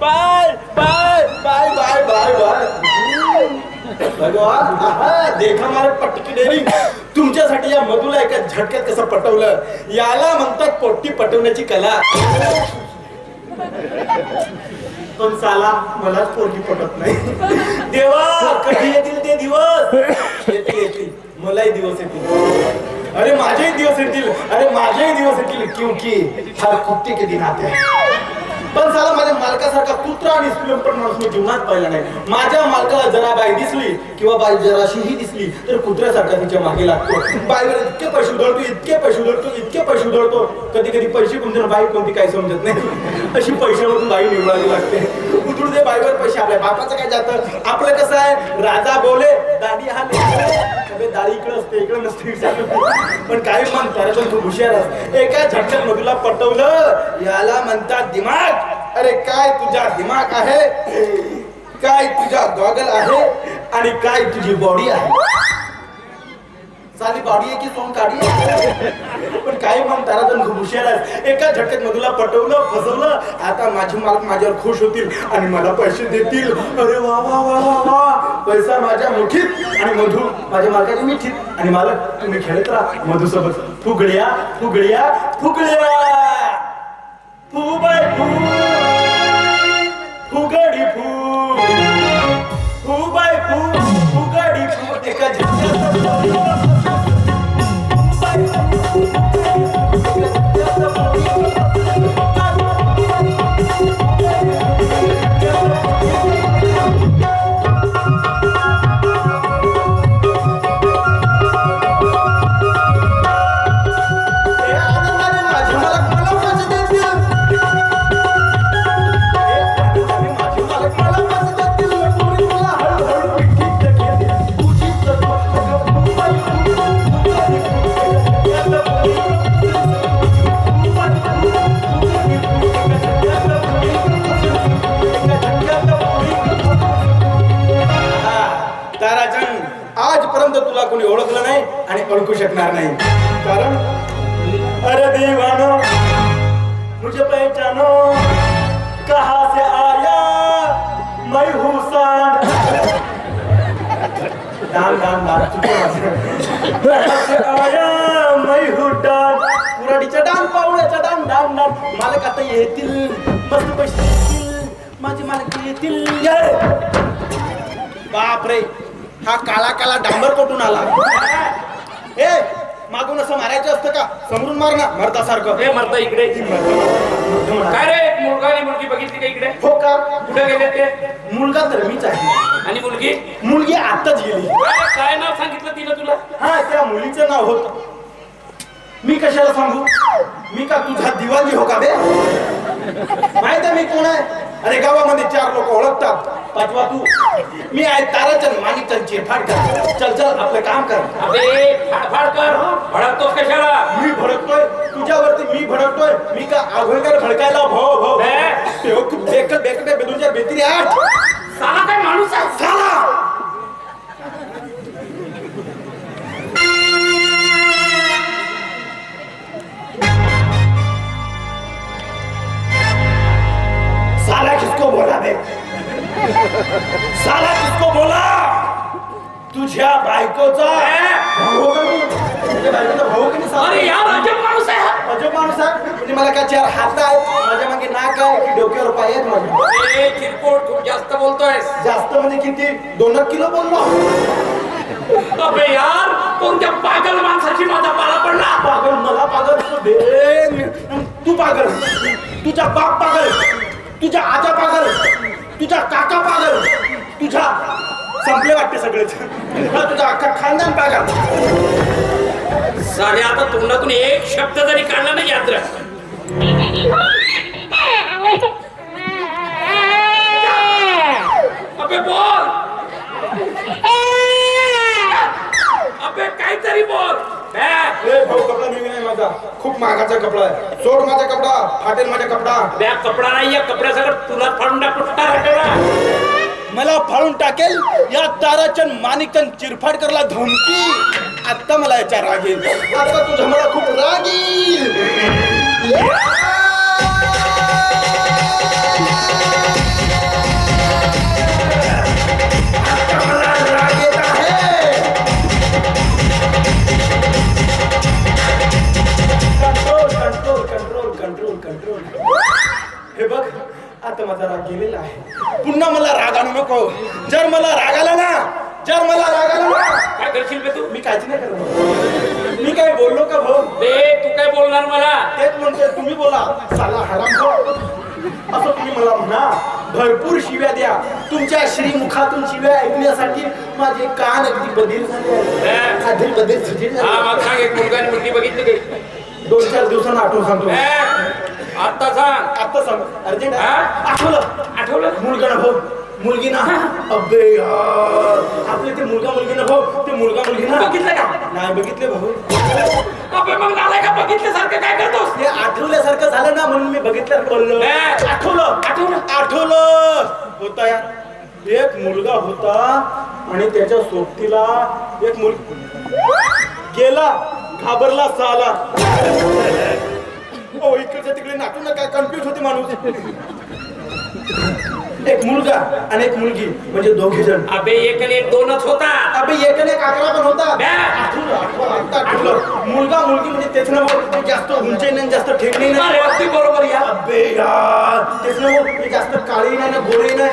Bye bye bye bye bye bye. भगवान देखा मारे पटकी डेरी तुमच्यासाठी या मधुला एका झटक्यात कसं पटवलं? याला म्हणतात पोट्टी पटवण्याची कला. पण साला मलाच पोरगी पटत नाही. देवा कधी येतील ते दिवस? येतील येतील. मलाही दिवस येतील. अरे माझेही दिवस येतील. अरे माझेही दिवस येतील. क्योंकि हर कुत्ते के दिन आते हैं. पण साला माझ्या मालकासारखा कुत्रा आणि पण माणूस मी जीवनात पाहिला नाही. माझ्या मालकाला जरा बाई दिसली किंवा बाई जराशीही दिसली तर कुत्र्यासारखा तिच्यामागे लागतो. बाईवर इतके पैसे उधळतो इतके पैसे उधळतो इतके पैसे उधळतो. कधी कधी पैसे कोणते बाई कोणती काही समजत नाही. अशी पैशावरून बाई निवडावी लागते. उधळू दे बाईवर पैसे आपल्या बापाचं काय जातं? आपलं कसं आहे? राजा बोले दाढी हा लेकरे. दाढी इकडे असते इकडे नसते विचारलं. पण काय म्हणतात पण तू हुशार आहेस. एका झटक्यात मधुला पटवलं याला म्हणतात दिमाग अरे काय तुझा दिमाग आहे काय तुझा गॉगल आहे आणि काय तुझी बॉडी आहे चाली बाडी की सोन काढी पण काय म्हणतात पण खूप हुशार आहे. एका झटक्यात मधुला पटवलं फसवलं. आता माझे मालक माझ्यावर खुश होतील आणि मला पैसे देतील. अरे वा वा वा वा वा. पैसा माझ्या मुठीत आणि मधू माझ्या मालकाच्या मिठीत. आणि मालक तुम्ही खेळत राहा. मधू सोबत फुगड्या फुगड्या. फुगड्या फू बाय फू फुगडी फू फू बाय फू फुगडी फू एका झटक्यात. आजपर्यंत तुला कोणी ओळखलं नाही आणि ओळखू शकणार नाही. कारण अरे देवानो मुझे पहचानो कहा से आया? मैं हूँ सान डाल डाल डाल कहाँ से आया? मैं हूँ डाल। कुराडीच्या डाल पावळ्याचा डाल डाल डाल। मालक आता येतील मस्त पैसे येतील माझे मालक येतील बापरे! हा काळा काळा डांबर कुठून आला. ए मागून असं मारायचं असतं का? समोरून मार ना मरतासारखं हे मरता इकडे. काय रे? एक मुलगा आणि मुलगी बघितली का इकडे? हो का? कुठे गेले ते? मुलगा तर मीच आहे. आणि मुलगी? मुलगी आताच गेली. काय काय नाव सांगितलं तिला तुला? हा त्या मुलीचं नाव होत. मी कशाला सांगू? मी का तुझा दिवाळी हो का बे? माहीत आहे मी कोण आहे? अरे गावामध्ये चार लोक ओळखतात. पाचवा तू. मी आहे ताराचंद. माणिकचंद चिरफाडकर चल चल आपलं काम कर. अबे फाडफाड कर. भडकतोस कशाला? मी भडकतोय. तुझ्यावरती मी भडकतोय. मी का अभयंकर भडकायला भो भो हे? बेकट बेकट बेदूच्या बेतीरी आठ. साला काय माणूस आहे? साला! आहे की डोक्यावर पाय आहेत माझ्या ए किरकोळ खूप जास्त बोलतोय जास्त म्हणजे किती? दोन किलो बोललो. अबे यार कोणत्या पागल माणसाची माझा पाला पडला पागल मला पागल तू पागल. तुझा बाप पागल. तुझा आजा पागल. तुझा काका पागल. तुझा संपले वाटते सगळेच हा, तुझा अख्खा खानदान पागल. सारे आता तोंडातून एक शब्द जरी काढला नाही यात्रा. अबे बोल. अबे काहीतरी बोल. हे? ए भाऊ कपडा नवीन आहे माझा? खूप महागाचा कपडा आहे. सोड माझा कपडा. फाटेल माझा कपडा. बॅग कपडा नाही या कपड्यासकट तुला फाडून टाकू टाकला मला फाळून टाकेल? या ताराचंद माणिकचंद चिरफाडकरला धमकी. आता मला याच्या राग येईल आता तुझा मला खूप राग येईल आता माझा राग गेलेला आहे. पुन्हा मला राग आणू नको. जर मला राग आला ना जर मला राग आला ना काय करशील बे तू? मी काळजी नाही करत. मी काय बोललो का भाऊ? बे तू काय बोलणार मला? तेच म्हणतोय तुम्ही बोला. साला हराम असं तुम्ही मला म्हणा. भरपूर शिव्या द्या. तुमच्या श्रीमुखातून शिव्या ऐकण्यासाठी माझे कान अगदी बधीर झाले बधीर बधीर झाले हा एक मुलगा आणि मुलगी बघितली काही दोन चार दिवसांना आठवून सांगतो. आता सांग. आता सांग. अर्जंट हा? आठवलं? आठवलं? मुलगा ना भाऊ. मुलगी ना? अबे यार. आपले ते मुलगा मुलगी ना भाऊ? ते मुलगा मुलगी ना? बघितलं का? नाही बघितले भाऊ. अबे मग नालाय का बघितल्यासारखं? काय करतोस? ते आठवल्यासारखं झालं ना म्हणून मी बघितलं बोललो. ए, आठवलं? आठवलं? आठवलं. होता यार. एक मुलगा होता आणि त्याच्या सोबतीला एक मुल गेला. घाबरला साला. ओ इकडच्या तिकडे नाटू नका कन्फ्युज होते माणूस. एक मुलगा आणि एक मुलगी म्हणजे दोघे जण. अबे एक आणि एक दोनच होता अबे एक आणि एक आकडा पण होता बे. आठवलं आठवलं आता आठवलं. मुलगा मुलगी म्हणजे त्याचं नाव जास्त उंची नाही जास्त ठेक नाही ना. अरे अगदी बरोबर या. अबे यार. तेच ना जास्त काळी नाही ना गोरी नाही.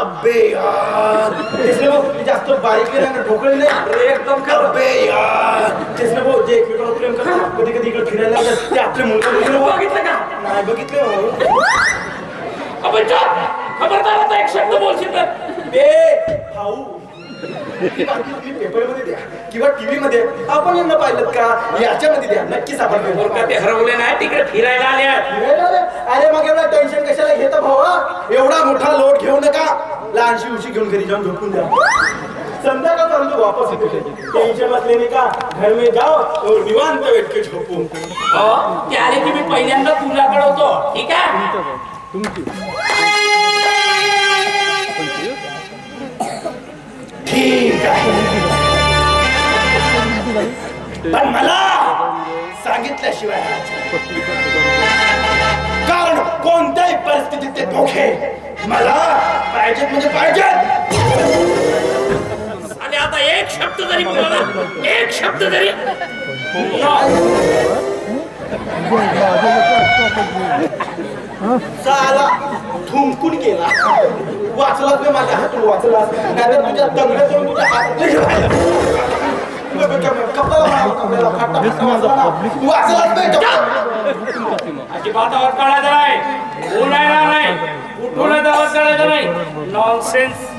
अबे यार. तेच ना जास्त बारीक नाही ना ढोकळी नाही. अरे एकदम खरं. अबे यार तेच ना भाऊ जे एकमेकांना प्रेम करतात कधी कधी इकडे फिरायला लागतात. ते आपले मुलगा. बघितलं का? नाही बघितले अबे चुप खबरदार आता एक शब्द बोलशील तर. बे भाऊ. ही बातमी तुम्ही पेपरमध्ये द्या किंवा टीव्ही मध्ये आपण यांना पाहिलं का? याच्यामध्ये द्या. नक्कीच आपण बरं का ते हरवले नाही तिकडे फिरायला आले अरे मग एवढा टेन्शन कशाला घेता भावा? एवढा मोठा लोड घेऊ नका. लहानशी उशी घेऊन घरी जाऊन झोपून द्या संध्याकाळपर्यंत वापस येते टेन्शन असलेने का? घर में जाओ और निवांत के झोपू हो ते आले की मी पहिल्यांदा तुला कळवतो ठीक आहे? ठीक आहे. पण मला सांगितल्याशिवाय नाही. कारण कोणत्याही परिस्थितीत ते दोघे मला पाहिजेत म्हणजे पाहिजेत. आता एक शब्द जरी बोलला ना एक शब्द जरी साला थुंकून गेला. वाचलाच नाही माझ्या हातून वाचलास नाहीतर तुझ्या दंगल्यात जाऊन तुझ्या हात वाचला नाही. अजिबात आवाज काढायचा नाही. बोलायला नाही. आवाज काढायचा नाही. नॉनसेन्स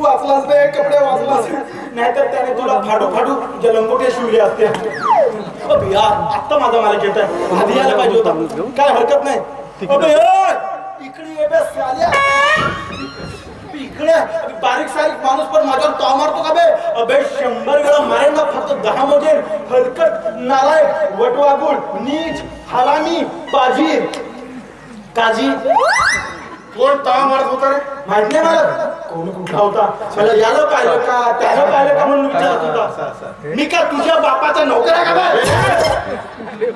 तू वाचलाच नाही कपडे वाचलाच नाहीतर त्याने तुला फाडू फाडू तुझ्या लंगोट्या शिवल्या असत्या यार आत्ता माझा मला घेत आहे. आधी यायला पाहिजे होता. काय हरकत नाही. इकडे ये बे साल्या. इकडे. बारीक सारीक माणूस पण माझ्यावर तो मारतो का बे? अबे शंभर वेळा मारेल ना फक्त दहा मध्ये हलकट नालायक वटवागुळ नीच हरामी बाजी काजी कोण ताव मारत होता रे? माहीत नाही मला. कोण कुठला होता? मला याला पाहिलं का त्याला पाहिलं का म्हणून विचारत होता. मी का तुझ्या बापाचा नोकर आहे का बे?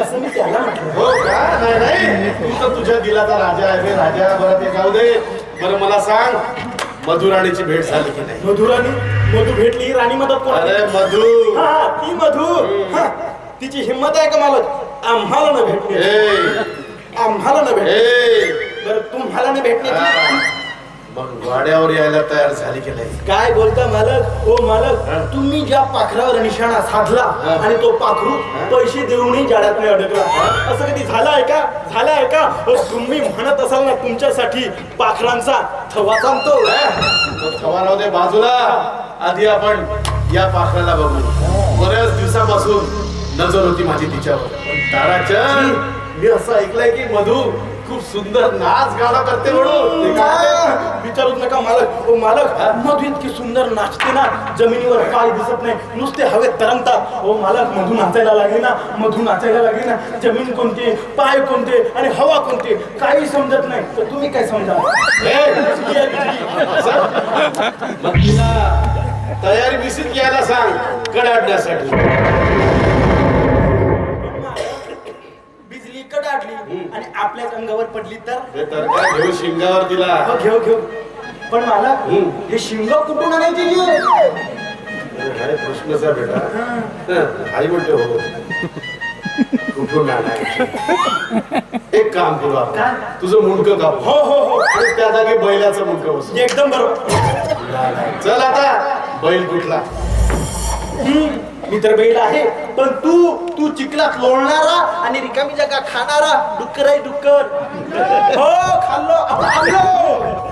असं मी त्याला म्हटलं. हो का? नाही नाही. तू तर तुझ्या दिलाचा राजा आहे बे राजा बरं ते जाऊ दे. बरं मला सांग मधुराणीची भेट झाली की नाही? मधुरानी मधू भेटली राणी मदत कोण अरे मधू. हा ती मधू. हा, तिची हिंमत आहे का मला? आम्हाला न भेटणे ए आम्हाला न भेटणे ए बरं तुम्हाला न भेटण्याची मग वाड्यावर यायला तयार झाली की नाही? काय बोलता मालक? ओ मालक. हा. तुम्ही ज्या पाखरावर निशाणा साधला हा. आणि तो पाखरू पैसे देऊनही जाड्यात नाही अडकला असं कधी झालं आहे का? झालं आहे का? अहो, तुम्ही म्हणत असाल ना तुमच्यासाठी पाखरांचा थवा सांगतो तो थवा राहू दे बाजूला. आधी आपण या पाखराला बघू. बऱ्याच दिवसापासून नजर होती माझी तिच्यावर. ताराचंद मी असं ऐकलंय की मधू खूप सुंदर नाच गाणं करते म्हणून. विचारूच नका मालक. ओ मालक. मधू इतकी सुंदर नाचते ना जमिनीवर पाय दिसत नाही. नुसते हवेत तरंगतात ओ मालक मधू नाचायला लागली ना मधू नाचायला लागली ना. जमीन कोणती पाय कोणते आणि हवा कोणती काही समजत नाही. तर तुम्ही काय समजा तयारी मिसित घ्यायला सांग कडाडण्यासाठी अंगावर पडली तर? तर काय? घेऊ शिंगावर तिला. हो, घेऊ घेऊ. पण मला हम्म. हे शिंग कुठून आणायची जी? अरे बेटा. आई म्हणते हो कुठून आणायची? एक काम करू आपण. तुझं मुंडकं कापू. हो हो हो. आणि त्या जागी बैलाचं मुंडकं बसू एकदम बरोबर. चल आता. बैल कुठला? हम्म, मी तर बैल आहे पण तू तू चिखलात लोळणारा आणि रिकामी जागा खाणारा डुक्कर. आहे डुक्कर हो खाल्लो.